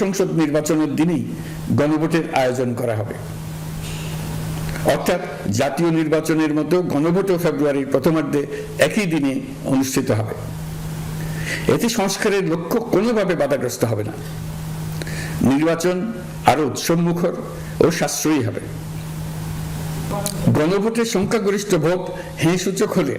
সংসদ নির্বাচনের দিনেই গণভোটের আয়োজন করা হবে। অর্থাৎ জাতীয় নির্বাচনের মতো গণভোটও ফেব্রুয়ারির প্রথমার্ধে একই দিনে অনুষ্ঠিত হবে। এতে সংস্কারের লক্ষ্য কোনোভাবে বাধাগ্রস্ত হবে না। নির্বাচন আরও উৎসবমুখর ও সাশ্রয়ী হবে। গণভোটের সংখ্যাগরিষ্ঠ ভোট হ্যাঁ সূচক হলে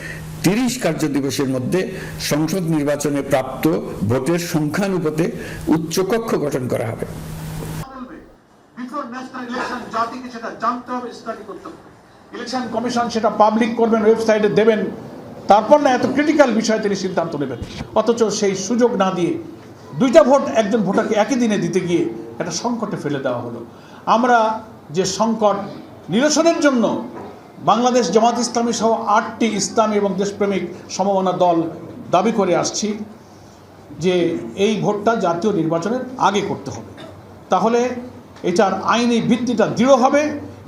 তিরিশ কার্য দিবসের মধ্যে সংসদ নির্বাচনে প্রাপ্ত ভোটের সংখ্যানুপাতে উচ্চকক্ষ গঠন করা হবে। সেটা হবে ইলেকশন কমিশন সেটা পাবলিক করবেন, ওয়েবসাইটে দেবেন, তারপর না এত ক্রিটিক্যাল বিষয়ে তিনি সিদ্ধান্ত নেবেন। অথচ সেই সুযোগ না দিয়ে দুইটা ভোট একজন ভোটারকে একই দিনে দিতে গিয়ে একটা সংকটে ফেলে দেওয়া হলো। আমরা যে সংকট নিরসনের জন্য বাংলাদেশ জামাত ইসলামী সহ আটটি ইসলামী এবং দেশপ্রেমিক সমমনা দল দাবি করে আসছি যে এই ভোটটা জাতীয় নির্বাচনের আগে করতে হবে। তাহলে এটার আইনি ভিত্তিটা দৃঢ় হবে,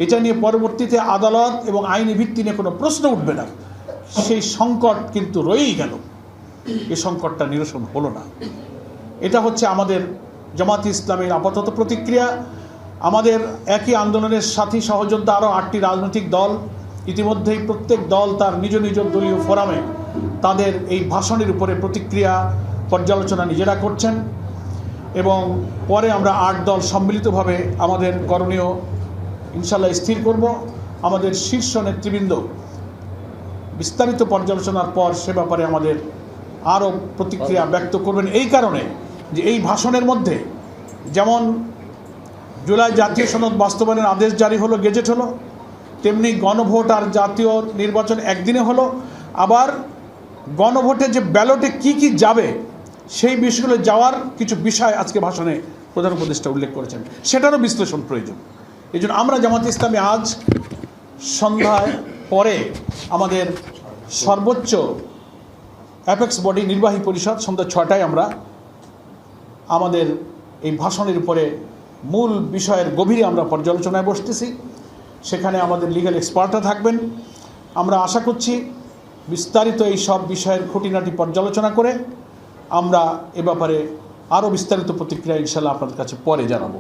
এটা নিয়ে পরবর্তীতে আদালত এবং আইনি ভিত্তি নিয়ে কোনো প্রশ্ন উঠবে না। সেই সংকট কিন্তু রয়েই গেল। এই সংকটটা নিরসন হলো না। এটা হচ্ছে আমাদের জামাত ইসলামের আপাতত প্রতিক্রিয়া। আমাদের একই আন্দোলনের সাথী সহযোদ্ধা আরও আটটি রাজনৈতিক দল ইতিমধ্যেই প্রত্যেক দল তার নিজ নিজ দলীয় ফোরামে তাদের এই ভাষণের উপরে প্রতিক্রিয়া পর্যালোচনা নিজেরা করছেন এবং পরে আমরা আট দল সম্মিলিতভাবে আমাদের করণীয় ইনশাল্লাহ স্থির করব। আমাদের শীর্ষ নেতৃবৃন্দ বিস্তারিত পর্যালোচনার পর সে ব্যাপারে আমাদের আরও প্রতিক্রিয়া ব্যক্ত করবেন। এই কারণে যে এই ভাষণের মধ্যে যেমন জুলাই জাতীয় সনদ বাস্তবায়নের আদেশ জারি হলো, গেজেট হলো তেমনি গণভোট আর জাতীয় নির্বাচন একদিনে হলো। আবার গণভোটে যে ব্যালটে কি কি যাবে, সেই বিষয়গুলো যাওয়ার কিছু বিষয় আজকে ভাষণে প্রধান উপদেষ্টা উল্লেখ করেছেন। সেটারও বিশ্লেষণ প্রয়োজন। এই জন্য আমরা জামাত ইসলামী আজ সন্ধ্যায় পরে আমাদের সর্বোচ্চ অ্যাপেক্স বডি নির্বাহী পরিষদ, সন্ধ্যা ছটায় আমরা আমাদের এই ভাষণের উপরে মূল বিষয়ের গভীরে আমরা পর্যালোচনায় বসতেছি। সেখানে আমাদের লিগ্যাল এক্সপার্টরা থাকবেন। আমরা আশা করছি বিস্তারিত এই সব বিষয়ের খুঁটিনাটি পর্যালোচনা করে আমরা এ ব্যাপারে আরও বিস্তারিত প্রতিক্রিয়া ইনশাল্লাহ আপনাদের কাছে পরে জানাব।